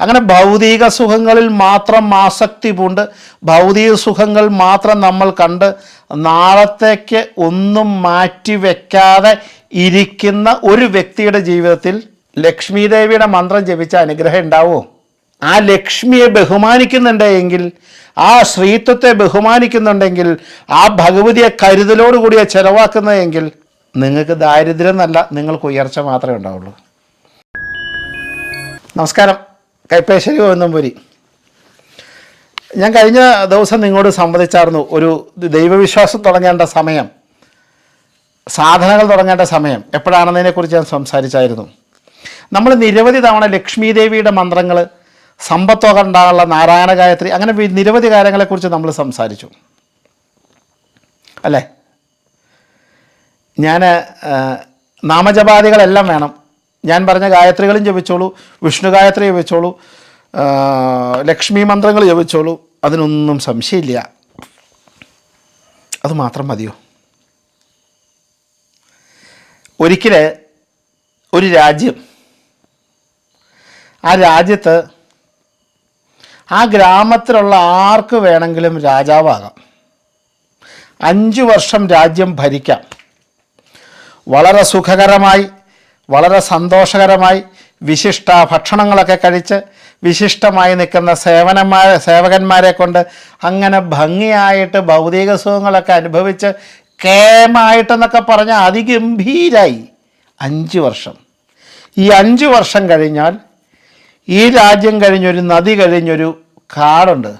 അങ്ങനെ ഭൗതിക സുഖങ്ങളിൽ മാത്രം ആസക്തി പൂണ്ട്. ഭൗതിക സുഖങ്ങൾ മാത്രം നമ്മൾ കണ്ട് നാളത്തേക്ക് ഒന്നും മാറ്റി വെക്കാതെ ഇരിക്കുന്ന ഒരു വ്യക്തിയുടെ ജീവിതത്തിൽ ലക്ഷ്മി ദേവിയുടെ മന്ത്രം ജപിച്ച അനുഗ്രഹം ഉണ്ടാവുമോ ആ ലക്ഷ്മിയെ ബഹുമാനിക്കുന്നുണ്ടെങ്കിൽ ആ ശ്രീത്വത്തെ ബഹുമാനിക്കുന്നുണ്ടെങ്കിൽ ആ ഭഗവതിയെ കരുതലോടുകൂടിയ ചെലവാക്കുന്നതെങ്കിൽ നിങ്ങൾക്ക് ദാരിദ്ര്യം എന്നല്ല നിങ്ങൾക്ക് ഉയർച്ച മാത്രമേ ഉണ്ടാവുള്ളൂ. നമസ്കാരം. കൈപ്പേശ്വരി ഗോവിന്ദംപുരി. ഞാൻ കഴിഞ്ഞ ദിവസം നിങ്ങളോട് സംവദിച്ചായിരുന്നു ഒരു ദൈവവിശ്വാസം തുടങ്ങേണ്ട സമയം സാധനങ്ങൾ തുടങ്ങേണ്ട സമയം എപ്പോഴാണെന്നതിനെക്കുറിച്ച് ഞാൻ സംസാരിച്ചായിരുന്നു. നമ്മൾ നിരവധി തവണ ലക്ഷ്മി ദേവിയുടെ മന്ത്രങ്ങൾ സമ്പത്തൊക്കെ ഉണ്ടാകാനുള്ള നാരായണ ഗായത്രി അങ്ങനെ നിരവധി കാര്യങ്ങളെക്കുറിച്ച് നമ്മൾ സംസാരിച്ചു. അല്ലേ? ഞാൻ നാമജപാദികളെല്ലാം വേണം. ഞാൻ പറഞ്ഞ ഗായത്രികളും ജപിച്ചോളൂ വിഷ്ണു ഗായത്രി ജപിച്ചോളൂ ലക്ഷ്മി മന്ത്രങ്ങൾ ജപിച്ചോളൂ അതിനൊന്നും സംശയമില്ല. അത് മാത്രം മതിയോ? ഒരിക്കൽ ഒരു രാജ്യം ആ രാജ്യത്ത് ആ ഗ്രാമത്തിലുള്ള ആർക്ക് വേണമെങ്കിലും രാജാവാകാം. അഞ്ച് വർഷം രാജ്യം ഭരിക്കാം. വളരെ സുഖകരമായി വളരെ സന്തോഷകരമായി വിശിഷ്ട ഭക്ഷണങ്ങളൊക്കെ കഴിച്ച് വിശിഷ്ടമായി നിൽക്കുന്ന സേവനന്മാരെ സേവകന്മാരെ കൊണ്ട് അങ്ങനെ ഭംഗിയായിട്ട് ഭൗതിക സുഖങ്ങളൊക്കെ അനുഭവിച്ച് കേമായിട്ടെന്നൊക്കെ പറഞ്ഞ് അതിഗംഭീരായി. അഞ്ച് വർഷം. ഈ അഞ്ച് വർഷം കഴിഞ്ഞാൽ ഈ രാജ്യം കഴിഞ്ഞൊരു നദി കഴിഞ്ഞൊരു കാടുണ്ട്.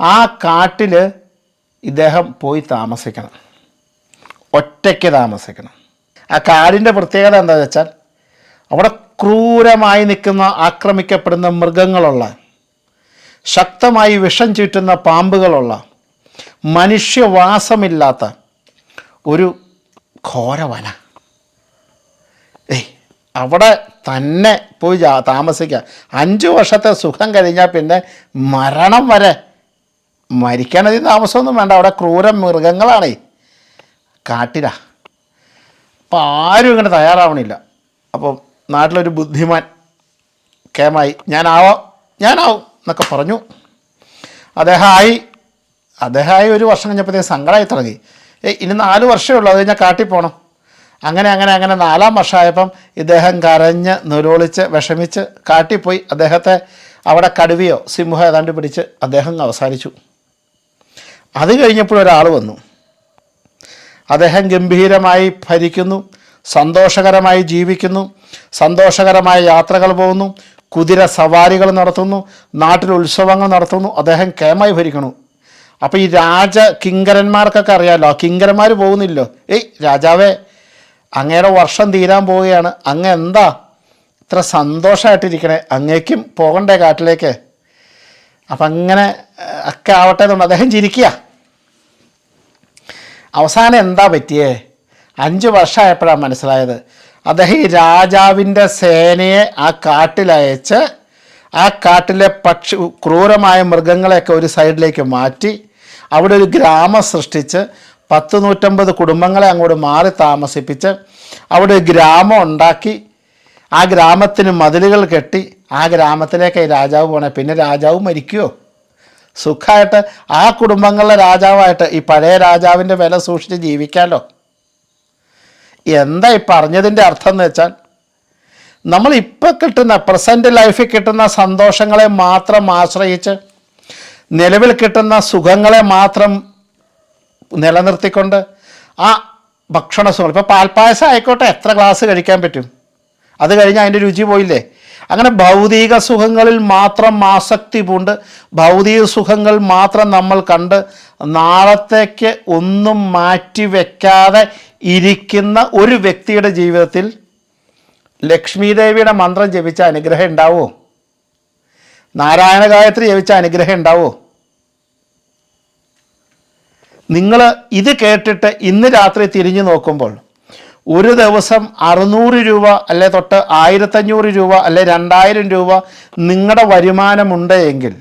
ആ കാട്ടിൽ ഇദ്ദേഹം പോയി താമസിക്കണം. ഒറ്റയ്ക്ക് താമസിക്കണം. ആ കാടിന്റെ പ്രത്യേകത എന്താ വെച്ചാൽ അവിടെ ക്രൂരമായി നിൽക്കുന്ന ആക്രമിക്കപ്പെടുന്ന മൃഗങ്ങളുള്ള ശക്തമായി വിഷം ചീറ്റുന്ന പാമ്പുകളുള്ള മനുഷ്യവാസമില്ലാത്ത ഒരു ഘോരവന. ഏയ് അവിടെ തന്നെ പോയി താമസിക്കുക അഞ്ചു വർഷത്തെ സുഖം കഴിഞ്ഞാൽ പിന്നെ മരണം വരെ മരിക്കണതി താമസമൊന്നും വേണ്ട. അവിടെ ക്രൂര മൃഗങ്ങളാണേ. കാട്ടിലാ. അപ്പം ആരും ഇങ്ങനെ തയ്യാറാവണില്ല. അപ്പം നാട്ടിലൊരു ബുദ്ധിമാൻ കേമായി ഞാനാവാം ഞാനാവും എന്നൊക്കെ പറഞ്ഞു. അദ്ദേഹമായി അദ്ദേഹമായി ഒരു വർഷം കഴിഞ്ഞപ്പോഴത്തേക്ക് സങ്കടമായി തുടങ്ങി. ഇനി നാല് വർഷമേ ഉള്ളൂ അത് കഴിഞ്ഞാൽ കാട്ടി പോകണം അങ്ങനെ അങ്ങനെ അങ്ങനെ നാലാം വർഷമായപ്പം ഇദ്ദേഹം കരഞ്ഞ് നിരോളിച്ച് വിഷമിച്ച് കാട്ടിപ്പോയി അദ്ദേഹത്തെ അവിടെ കടുവയോ സിംഹ ഏതാണ്ട് പിടിച്ച് അദ്ദേഹം അവസാനിച്ചു. അത് കഴിഞ്ഞപ്പോഴൊരാൾ വന്നു. അദ്ദേഹം ഗംഭീരമായി ഭരിക്കുന്നു. സന്തോഷകരമായി ജീവിക്കുന്നു സന്തോഷകരമായ യാത്രകൾ പോകുന്നു കുതിര സവാരികൾ നടത്തുന്നു നാട്ടിൽ ഉത്സവങ്ങൾ നടത്തുന്നു അദ്ദേഹം കേമായി ഭരിക്കണു അപ്പോൾ ഈ രാജ കിങ്കരന്മാർക്കൊക്കെ അറിയാമല്ലോ കിങ്കരന്മാർ പോകുന്നില്ലോ. ഏയ് രാജാവേ അങ്ങയുടെ വർഷം തീരാൻ പോവുകയാണ്. അങ്ങ് എന്താ ഇത്ര സന്തോഷമായിട്ടിരിക്കണേ അങ്ങേക്കും പോകണ്ടേ കാട്ടിലേക്ക്? അപ്പം അങ്ങനെ ഒക്കെ ആവട്ടെ എന്നുണ്ട് അദ്ദേഹം ചിരിക്കുക. അവസാനം എന്താ പറ്റിയേ? അഞ്ച് വർഷമായപ്പോഴാണ് മനസ്സിലായത്. അദ്ദേഹം ഈ രാജാവിന്റെ സേനയെ ആ കാട്ടിലയച്ച് ആ കാട്ടിലെ പക്ഷി ക്രൂരമായ മൃഗങ്ങളെയൊക്കെ ഒരു സൈഡിലേക്ക് മാറ്റി അവിടെ ഒരു ഗ്രാമം സൃഷ്ടിച്ച് പത്ത് നൂറ്റമ്പത് കുടുംബങ്ങളെ അങ്ങോട്ട് മാറി താമസിപ്പിച്ച് അവിടെ ഒരു ഗ്രാമം ഉണ്ടാക്കി ആ ഗ്രാമത്തിന് മതിലുകൾ കെട്ടി ആ ഗ്രാമത്തിലേക്ക് രാജാവ് പോണേ. പിന്നെ രാജാവ് മരിക്കുമോ സുഖമായിട്ട് ആ കുടുംബങ്ങളിലെ രാജാവായിട്ട് ഈ പഴയ രാജാവിന്റെ വില സൂക്ഷിച്ച് ജീവിക്കാമല്ലോ എന്താ ഈ പറഞ്ഞതിന്റെ അർത്ഥം എന്ന് വെച്ചാൽ നമ്മൾ ഇപ്പോൾ കിട്ടുന്ന പ്രസന്റ് ലൈഫിൽ കിട്ടുന്ന സന്തോഷങ്ങളെ മാത്രം ആശ്രയിച്ച് നിലവിൽ കിട്ടുന്ന സുഖങ്ങളെ മാത്രം നിലനിർത്തിക്കൊണ്ട് ആ ഭക്ഷണ സുഖങ്ങൾ ഇപ്പോൾ പാൽപ്പായസം ആയിക്കോട്ടെ എത്ര ഗ്ലാസ് കഴിക്കാൻ പറ്റും? അത് കഴിഞ്ഞ് അതിന്റെ രുചി പോയില്ലേ? അങ്ങനെ ഭൗതിക സുഖങ്ങളിൽ മാത്രം ആസക്തി പൂണ്ട് ഭൗതിക സുഖങ്ങൾ മാത്രം നമ്മൾ കണ്ട് നാളത്തേക്ക് ഒന്നും മാറ്റി വെക്കാതെ ഇരിക്കുന്ന ഒരു വ്യക്തിയുടെ ജീവിതത്തിൽ ലക്ഷ്മി ദേവിയുടെ മന്ത്രം ജപിച്ച അനുഗ്രഹം ഉണ്ടാവോ? നാരായണ ഗായത്രി ജപിച്ച അനുഗ്രഹം ഉണ്ടാവോ? നിങ്ങൾ ഇത് കേട്ടിട്ട് ഇന്ന് രാത്രി തിരിഞ്ഞു നോക്കുമ്പോൾ ഒരു ദിവസം അറുന്നൂറ് രൂപ അല്ലെ തൊട്ട് ആയിരത്തഞ്ഞൂറ് രൂപ അല്ലെ രണ്ടായിരം രൂപ നിങ്ങളുടെ വരുമാനമുണ്ട് എങ്കിൽ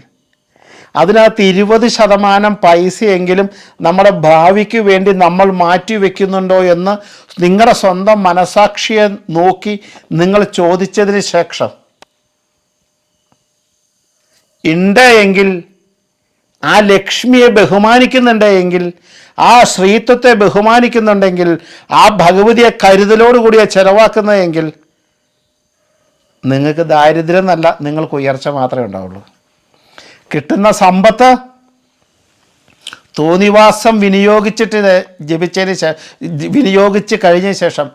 അതിനകത്ത് ഇരുപത് ശതമാനം പൈസയെങ്കിലും നമ്മുടെ ഭാവിക്ക് വേണ്ടി നമ്മൾ മാറ്റി വെക്കുന്നുണ്ടോ എന്ന് നിങ്ങളുടെ സ്വന്തം മനസാക്ഷിയെ നോക്കി നിങ്ങൾ ചോദിച്ചതിന് ശേഷം. ഉണ്ട് എങ്കിൽ ആ ലക്ഷ്മിയെ ബഹുമാനിക്കുന്നുണ്ട് എങ്കിൽ ആ ശ്രീത്വത്തെ ബഹുമാനിക്കുന്നുണ്ടെങ്കിൽ ആ ഭഗവതിയെ കരുതലോടുകൂടിയ ചെലവാക്കുന്നതെങ്കിൽ നിങ്ങൾക്ക് ദാരിദ്ര്യം എന്നല്ല നിങ്ങൾക്ക് ഉയർച്ച മാത്രമേ ഉണ്ടാവുള്ളൂ. കിട്ടുന്ന സമ്പത്ത് തോന്നിവാസം വിനിയോഗിച്ചിട്ട് ജപിച്ചതിന് ശേഷം വിനിയോഗിച്ച് കഴിഞ്ഞ ശേഷം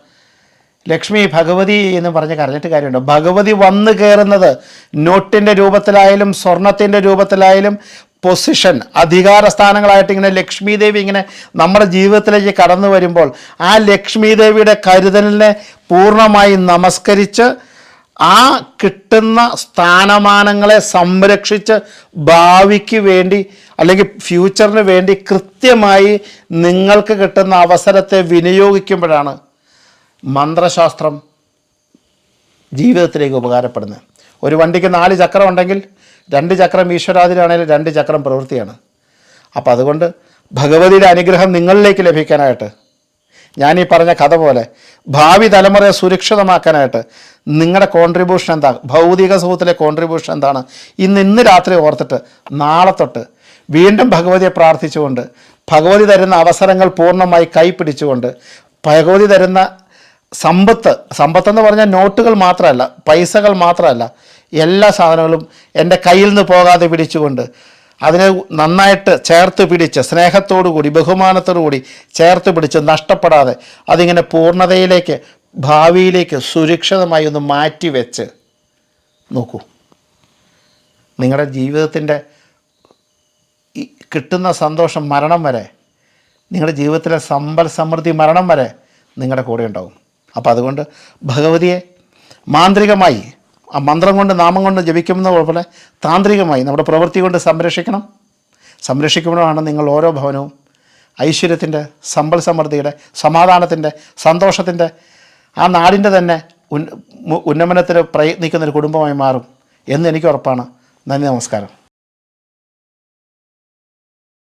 ലക്ഷ്മി ഭഗവതി എന്ന് പറഞ്ഞ് കരഞ്ഞിട്ട് കാര്യമുണ്ട്. ഭഗവതി വന്നു കയറുന്നത് നോട്ടിന്റെ രൂപത്തിലായാലും സ്വർണത്തിന്റെ രൂപത്തിലായാലും പൊസിഷൻ അധികാര സ്ഥാനങ്ങളായിട്ട് ഇങ്ങനെ ലക്ഷ്മി ദേവി ഇങ്ങനെ നമ്മുടെ ജീവിതത്തിലേക്ക് കടന്നു വരുമ്പോൾ ആ ലക്ഷ്മി ദേവിയുടെ കരുതലിനെ പൂർണമായി നമസ്കരിച്ച് ആ കിട്ടുന്ന സ്ഥാനമാനങ്ങളെ സംരക്ഷിച്ച് ഭാവിക്ക് വേണ്ടി അല്ലെങ്കിൽ ഫ്യൂച്ചറിന് വേണ്ടി കൃത്യമായി നിങ്ങൾക്ക് കിട്ടുന്ന അവസരത്തെ വിനിയോഗിക്കുമ്പോഴാണ് മന്ത്രശാസ്ത്രം ജീവിതത്തിലേക്ക് ഉപകാരപ്പെടുന്നത്. ഒരു വണ്ടിക്ക് നാല് ചക്രം ഉണ്ടെങ്കിൽ രണ്ട് ചക്രം ഈശ്വരാതിരാണെങ്കിൽ രണ്ട് ചക്രം പ്രവൃത്തിയാണ്. അപ്പോൾ അതുകൊണ്ട് ഭഗവതിയുടെ അനുഗ്രഹം നിങ്ങളിലേക്ക് ലഭിക്കാനായിട്ട് ഞാൻ ഈ പറഞ്ഞ കഥ പോലെ ഭാവി തലമുറയെ സുരക്ഷിതമാക്കാനായിട്ട് നിങ്ങളുടെ കോൺട്രിബ്യൂഷൻ എന്താ? ഭൗതിക സുഖത്തിലെ കോൺട്രിബ്യൂഷൻ എന്താണ്? ഇന്ന് ഇന്ന് രാത്രി ഓർത്തിട്ട് നാളെ തൊട്ട് വീണ്ടും ഭഗവതിയെ പ്രാർത്ഥിച്ചുകൊണ്ട് ഭഗവതി തരുന്ന അവസരങ്ങൾ പൂർണമായി കൈപ്പിടിച്ചുകൊണ്ട് ഭഗവതി തരുന്ന സമ്പത്ത് സമ്പത്തെന്ന് പറഞ്ഞാൽ നോട്ടുകൾ മാത്രമല്ല പൈസകൾ മാത്രമല്ല എല്ലാ സാധനങ്ങളും എന്റെ കയ്യിൽ നിന്ന് പോകാതെ പിടിച്ചുകൊണ്ട് അതിനെ നന്നായിട്ട് ചേർത്ത് പിടിച്ച് സ്നേഹത്തോടു കൂടി ബഹുമാനത്തോടു കൂടി ചേർത്ത് പിടിച്ച് നഷ്ടപ്പെടാതെ അതിങ്ങനെ പൂർണതയിലേക്ക് ഭാവിയിലേക്ക് സുരക്ഷിതമായി ഒന്ന് മാറ്റി വെച്ച് നോക്കൂ. നിങ്ങളുടെ ജീവിതത്തിന്റെ കിട്ടുന്ന സന്തോഷം മരണം വരെ നിങ്ങളുടെ ജീവിതത്തിലെ സമ്പൽ സമൃദ്ധി മരണം വരെ നിങ്ങളുടെ കൂടെ ഉണ്ടാകും അപ്പോൾ അതുകൊണ്ട് ഭഗവതിയെ മാന്ത്രികമായി ആ മന്ത്രം കൊണ്ട് നാമം കൊണ്ട് ജപിക്കുന്ന പോലെ താന്ത്രികമായി നമ്മുടെ പ്രവൃത്തി കൊണ്ട് സംരക്ഷിക്കണം. സംരക്ഷിക്കുമ്പോഴാണ് നിങ്ങൾ ഓരോ ഭവനവും ഐശ്വര്യത്തിന്റെ സമ്പൽ സമൃദ്ധിയുടെ സമാധാനത്തിന്റെ സന്തോഷത്തിന്റെ ആ നാടിന്റെ തന്നെ ഉന്നമനത്തിന് പ്രയത്നിക്കുന്ന ഒരു കുടുംബമായി മാറും എന്ന് എനിക്ക് ഉറപ്പാണ്. നന്ദി നമസ്കാരം.